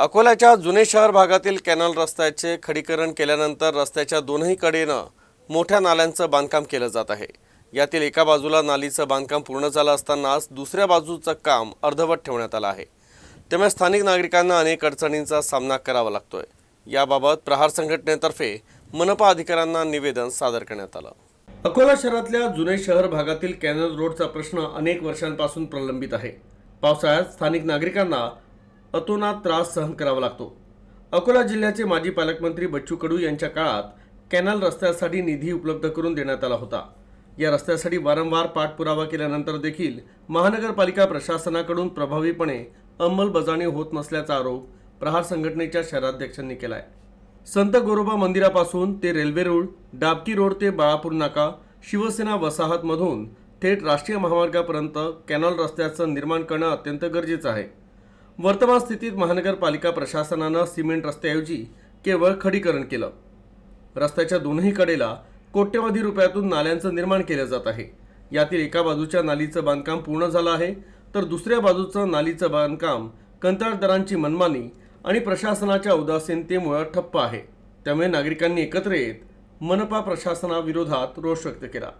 अकोल्याच्या जुने शहर भागातील कॅनल रस्त्याचे खडीकरण केल्यानंतर रस्त्याच्या दोनही कडेनं मोठ्या नाल्यांचं बांधकाम केलं जात आहे. यातील एका बाजूला नालीचं बांधकाम पूर्ण झालं असतानाच दुसऱ्या बाजूचं काम अर्धवट ठेवण्यात आलं आहे. त्यामुळे स्थानिक नागरिकांना अनेक अडचणींचा सामना करावा लागतोय. याबाबत प्रहार संघटनेतर्फे मनपा अधिकाऱ्यांना निवेदन सादर करण्यात आलं. अकोला शहरातल्या जुने शहर भागातील कॅनल रोडचा प्रश्न अनेक वर्षांपासून प्रलंबित आहे. पावसाळ्यात स्थानिक नागरिकांना अतोनात त्रास सहन करावा लागतो. अकोला जिल्ह्याचे माजी पालकमंत्री बच्चू कडू यांच्या काळात कॅनल रस्त्यासाठी निधी उपलब्ध करून देण्यात आला होता. या रस्त्यासाठी वारंवार पाठपुरावा केल्यानंतर देखील महानगरपालिका प्रशासनाकडून प्रभावीपणे अंमलबजावणी होत नसल्याचा आरोप प्रहार संघटनेच्या शहराध्यक्षांनी केला आहे संत गोरोबा मंदिरापासून ते रेल्वे रोड डाबकी रोड ते बाळापूर नाका शिवसेना वसाहतमधून थेट राष्ट्रीय महामार्गापर्यंत कॅनॉल रस्त्याचं निर्माण करणं अत्यंत गरजेचं आहे. वर्तमान स्थितीत महानगरपालिका प्रशासनानं सिमेंट रस्त्याऐवजी केवळ खडीकरण केलं. रस्त्याच्या दोनही कडेला कोट्यवधी रुपयातून नाल्यांचं निर्माण केलं जात आहे. यातील एका बाजूच्या नालीचं बांधकाम पूर्ण झालं आहे तर दुसऱ्या बाजूचं नालीचं बांधकाम कंत्राटदारांची मनमानी आणि प्रशासनाच्या उदासीनतेमुळे ठप्प आहे. त्यामुळे नागरिकांनी एकत्र येत मनपा प्रशासनाविरोधात रोष व्यक्त केला.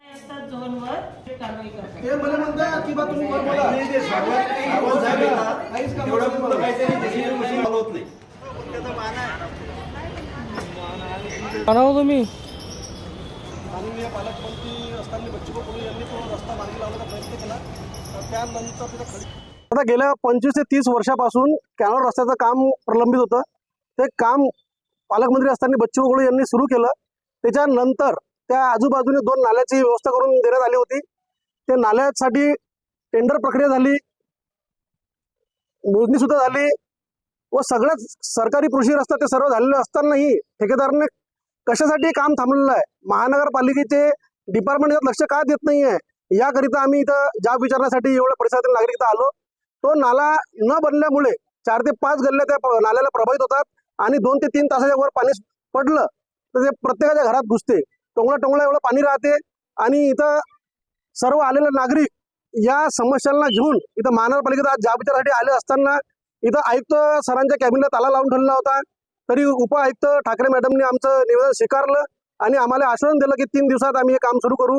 काहीच काम होत नाही. म्हणावं तुम्ही. माननीय पालकमंत्री असताना बच्चूभाऊ कडू यांनी तो रस्ता मार्गी लावण्याचा प्रयत्न केला. तर त्यानंतर तिथं खडी आता गेल्या पंचवीस ते तीस वर्षापासून कॅनल रस्त्याचं काम प्रलंबित होतं. ते काम पालकमंत्री असताना बच्चू कडू यांनी सुरू केलं. त्याच्यानंतर त्या आजूबाजूने दोन नाल्याची व्यवस्था करून देण्यात आली होती. ते नाल्यासाठी टेंडर प्रक्रिया झाली. मोजणी सुद्धा झाली. व सगळ्याच सरकारी कृषी रस्ता ते सर्व झालेले असतानाही ठेकेदाराने कशासाठी काम थांबलेलं आहे? महानगरपालिकेचे डिपार्टमेंट यात लक्ष का देत नाही आहे याकरिता आम्ही इथं जाब विचारण्यासाठी एवढ्या परिसरातील नागरिक आलो. तो नाला न बनल्यामुळे चार ते पाच गल्ल्या त्या नाल्याला प्रभावित होतात आणि दोन ते तीन तासाच्या वर पाणी पडलं तर ते प्रत्येकाच्या घरात घुसते. टोंगळा टोंगळा एवढं पाणी राहते आणि इथं सर्व आलेले नागरिक या समस्यांना घेऊन इथं महानगरपालिकेत आज जाबीच्यासाठी आले असताना इथं आयुक्त सरांच्या कॅबिनला ताला लावून ठेवला होता. तरी उप आयुक्त ठाकरे मॅडमने आमचं निवेदन स्वीकारलं आणि आम्हाला आश्वासन दिलं की तीन दिवसात आम्ही हे काम सुरू करू.